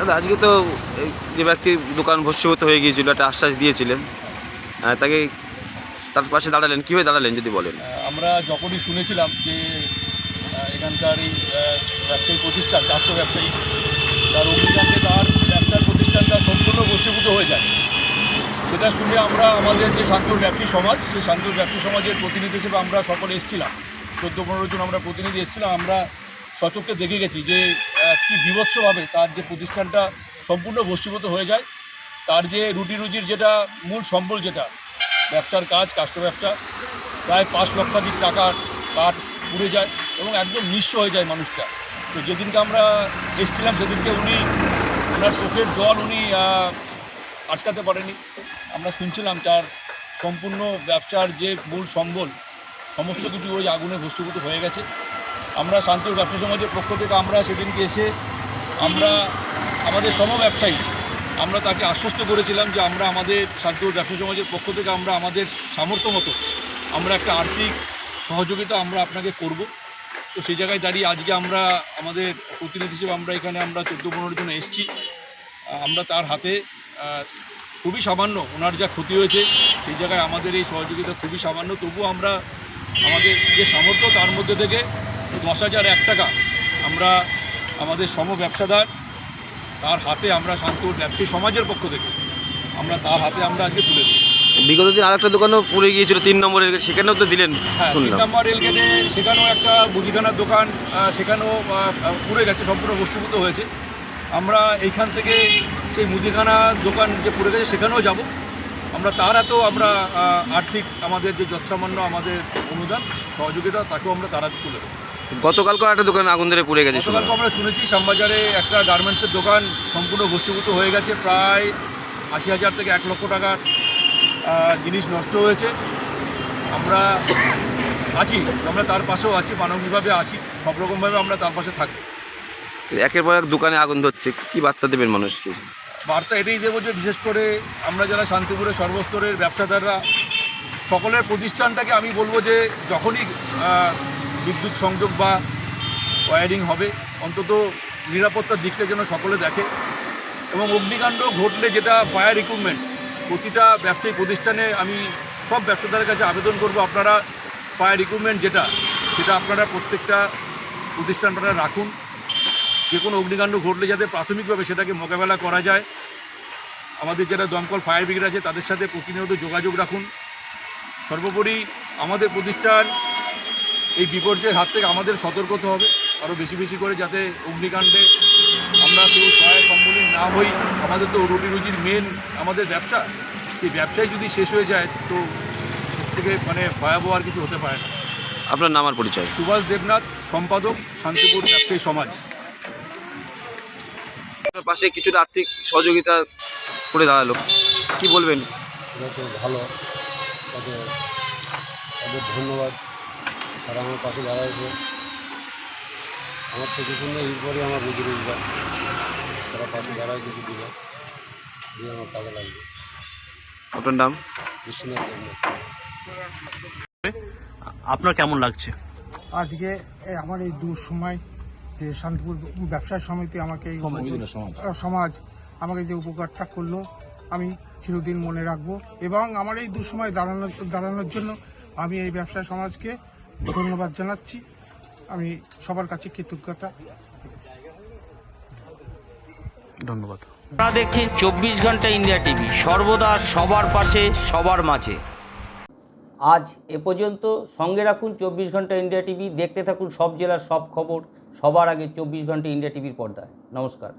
দাদা আজকে তো যে ব্যক্তি দোকান ভস্মীভূত হয়ে গিয়েছিল, একটা আশ্বাস দিয়েছিলেন। তাকে তার পাশে দাঁড়ালেন, কীভাবে দাঁড়ালেন যদি বলেন? আমরা যখনই শুনেছিলাম যে এখানকার এই ব্যবসায়ী প্রতিষ্ঠান রাষ্ট্র ব্যবসায়ী, তার অগ্নিকাণ্ডে তার ব্যবসার প্রতিষ্ঠানটা সম্পূর্ণ বস্তুভূত হয়ে যায়। সেটা শুনে আমরা, আমাদের যে শান্তর ব্যবসায়ী সমাজ, সেই শান্তর ব্যবসায়ী সমাজের প্রতিনিধি হিসেবে আমরা সকলে এসেছিলাম। চোদ্দ পনেরো জন আমরা প্রতিনিধি এসেছিলাম, আমরা সচক্ষে দেখে গেছি যে কি বিভৎসভাবে তার যে প্রতিষ্ঠানটা সম্পূর্ণ বস্তুভূত হয়ে যায়, তার যে রুটি রুজির যেটা মূল সম্বল যেটা, ব্যবসার কাজ কাস্ট ব্যবসা, প্রায় পাঁচ লক্ষাধিক টাকার কাঠ পুড়ে যায় এবং একদম নিঃস্ব হয়ে যায় মানুষটা। তো যেদিনকে আমরা এসেছিলাম, সেদিনকে উনি, ওনার চোখের জল উনি আটকাতে পারেনি। আমরা শুনছিলাম তার সম্পূর্ণ ব্যবসার যে মূল সম্বল, সমস্ত কিছু ওই আগুনে ভস্মীভূত হয়ে গেছে। আমরা শান্ত ব্যবসা সমাজের পক্ষ থেকে আমরা সেদিনকে এসে আমরা আমাদের সম ব্যবসায়ী, আমরা তাকে আশ্বস্ত করেছিলাম যে আমরা আমাদের শান্ত ব্যবসা সমাজের পক্ষ থেকে আমরা আমাদের সামর্থ্য মতো আমরা একটা আর্থিক সহযোগিতা আমরা আপনাকে করব। তো সেই জায়গায় দাঁড়িয়ে আজকে আমরা আমাদের প্রতিনিধি হিসেবে আমরা এখানে আমরা চোদ্দ পনেরো জন এসেছি। আমরা তার হাতে খুবই সামান্য ওনার যা ক্ষতি হয়েছে সেই জায়গায় আমাদের এই সহযোগিতা খুবই সামান্য। তবুও আমরা আমাদের যে সামর্থ্য তার মধ্যে থেকে দশ হাজার এক টাকা। আমরা আমাদের সম ব্যবসাদার তার হাতে আমরা শান্তিপুর ব্যবসায়ী সমাজের পক্ষ থেকে আমরা তার হাতে আমরা আজকে তুলে দিই। বিগত দিন আরেকটা দোকানও পুড়ে গিয়েছিল তিন নম্বরের সেখানেও তো দিলেন হ্যাঁ তিন নম্বর রেলগেটে সেখানেও একটা মুদিখানার দোকান সেখানেও পুড়ে গেছে সম্পূর্ণ বস্তুভূত হয়েছে। আমরা এইখান থেকে সেই মুদিখানা দোকান যে পুড়ে গেছে সেখানেও যাব। আমরা তার হাতেও আমরা আর্থিক আমাদের যে যৎসামান্য আমাদের অনুদান সহযোগিতা তাকেও আমরা তার তুলে দেবো। গতকালকে একটা দোকান আগুন ধরে পুড়ে গেছে আমরা শুনেছি শ্যামবাজারে একটা গার্মেন্টসের দোকান সম্পূর্ণ বস্তুভূত হয়ে গেছে প্রায় আশি হাজার থেকে এক লক্ষ টাকার জিনিস নষ্ট হয়েছে। আমরা আছি আমরা তার পাশেও আছি মানবিকভাবে আছি সব রকমভাবে আমরা তার পাশে থাকি একের পর এক দোকানে আগুন ধরছে কি বার্তা দেবেন মানুষকে? বার্তা এটাই দেবো যে বিশেষ করে আমরা যারা শান্তিপুরের সর্বস্তরের ব্যবসাদাররা সকলের প্রতিষ্ঠানটাকে আমি বলব যে যখনই বিদ্যুৎ সংযোগ বা ওয়ারিং হবে। অন্তত নিরাপত্তার দিকটা যেন সকলে দেখে। এবং অগ্নিকাণ্ড ঘটলে যেটা ফায়ার ইকুইপমেন্ট প্রতিটা ব্যবসায়িক প্রতিষ্ঠানে আমি সব ব্যবসাদারের কাছে আবেদন করব, আপনারা ফায়ার ইকুইপমেন্ট যেটা, সেটা আপনারা প্রত্যেকটা প্রতিষ্ঠান আপনারা রাখুন। যে কোনো অগ্নিকাণ্ড ঘটলে যাতে প্রাথমিকভাবে সেটাকে মোকাবেলা করা যায়। আমাদের যারা দমকল ফায়ার ব্রিগেড আছে, তাদের সাথে প্রতিনিয়ত যোগাযোগ রাখুন। সর্বোপরি আমাদের প্রতিষ্ঠান এই বিপর্যয়ের হাত থেকে আমাদের সতর্ক হতে হবে আরও বেশি বেশি করে যাতে অগ্নিকাণ্ডে আমরা কেউ সহায় সম্বলীন না হই। আমাদের তো রুটি রুজির মেন আমাদের ব্যবসা। সেই ব্যবসায় যদি শেষ হয়ে যায় তো এর থেকে মানে ভয়াবহ আর কিছু হতে পারে না। আপনার নাম আর পরিচয়? সুভাষ দেবনাথ সম্পাদক শান্তিপুর ব্যবসায়ী সমাজ। আপনার পাশে কিছুটা আর্থিক সহযোগিতা করে দাঁড়াল। কি বলবেন? ভালো। তাদের ধন্যবাদ। তারা আমার পাশে দাঁড়াইছে আমার থেকে শুনে এরপরে আমার রুজি রোজগার। তারা পাশে দাঁড়ায় কিছু দিবে দিয়ে আমার কাজে লাগবে। আপনার নাম? বিশ্বনাথ দেবনাথ আপনার কেমন লাগছে? আজকে আমার এই দূর সময় যে শান্তিপুর ব্যবসায় সমিতি আমাকে সমাজ আমাকে যে উপকারটা করল আমি চিরদিন মনে রাখব। এবং আমার এই দুঃসময় দাঁড়ানোর দাঁড়ানোর জন্য আমি এই ব্যবসায় সমাজকে ধন্যবাদ জানাচ্ছি। আমি সবার কাছে কৃতজ্ঞতা। ধন্যবাদ। আপনারা দেখছেন চব্বিশ ঘণ্টা ইন্ডিয়া টিভি। সর্বদা সবার পাশে সবার মাঝে। আজ এ পর্যন্ত সঙ্গে রাখুন চব্বিশ ঘণ্টা ইন্ডিয়া টিভি। দেখতে থাকুন সব জেলার সব খবর। সবার আগে চব্বিশ ঘণ্টা ইন্ডিয়া টিভির পর্দায়। নমস্কার।